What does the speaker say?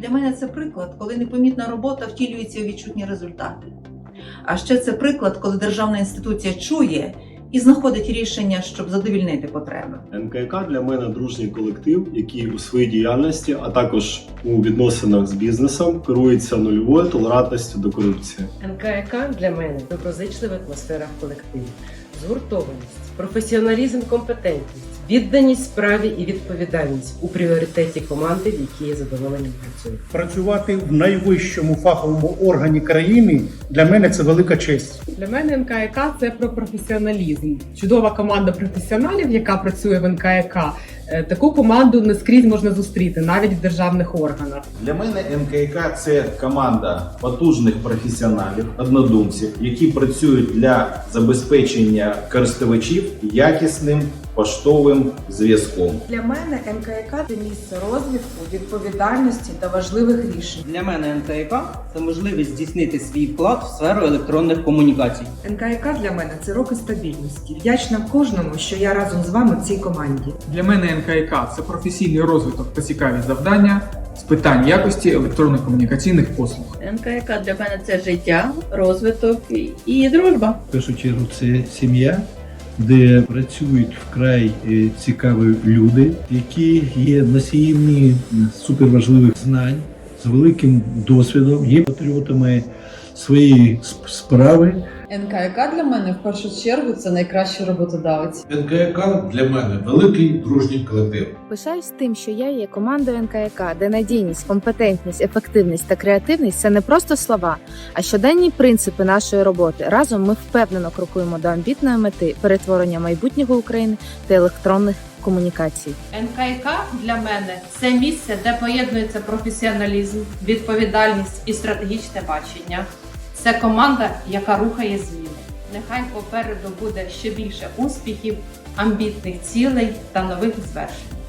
Для мене це приклад, коли непомітна робота втілюється у відчутні результати. А ще це приклад, коли державна інституція чує і знаходить рішення, щоб задовільнити потреби. НКК для мене дружній колектив, який у своїй діяльності, а також у відносинах з бізнесом керується нульовою толерантністю до корупції. НКК для мене доброзичлива атмосфера в колективі, згуртованість, професіоналізм, компетентність, відданість справі і відповідальність у пріоритеті команди, в якій я задоволенням працюю. Працювати в найвищому фаховому органі країни для мене це велика честь. Для мене НКК це про професіоналізм. Чудова команда професіоналів, яка працює в НКК. Е, Таку команду не скрізь можна зустріти, навіть в державних органах. Для мене НКК це команда потужних професіоналів, однодумців, які працюють для забезпечення користувачів якісним поштовим зв'язком. Для мене НКК це місце розвитку, відповідальності та важливих рішень. Для мене НКК це можливість здійснити свій вклад в сферу електронних комунікацій. НКК для мене це роки стабільності. Вдячна кожному, що я разом з вами в цій команді. Для мене НКК це професійний розвиток та цікаві завдання з питань якості електронних комунікаційних послуг. НКК для мене це життя, розвиток і- і дружба. В першу чергу це сім'я, де працюють вкрай е, цікаві люди, які є носіями суперважливих знань з великим досвідом, є патріотами своєї справи. НКК для мене в першу чергу це найкращий роботодавець. НКК для мене великий дружній колектив. Пишаюсь тим, що я є командою НКК, де надійність, компетентність, ефективність та креативність це не просто слова, а щоденні принципи нашої роботи. Разом ми впевнено крокуємо до амбітної мети перетворення майбутнього України та електронних комунікацій. НКК для мене це місце, де поєднується професіоналізм, відповідальність і стратегічне бачення. Це команда, яка рухає зміни. Нехай попереду буде ще більше успіхів, амбітних цілей та нових звершень.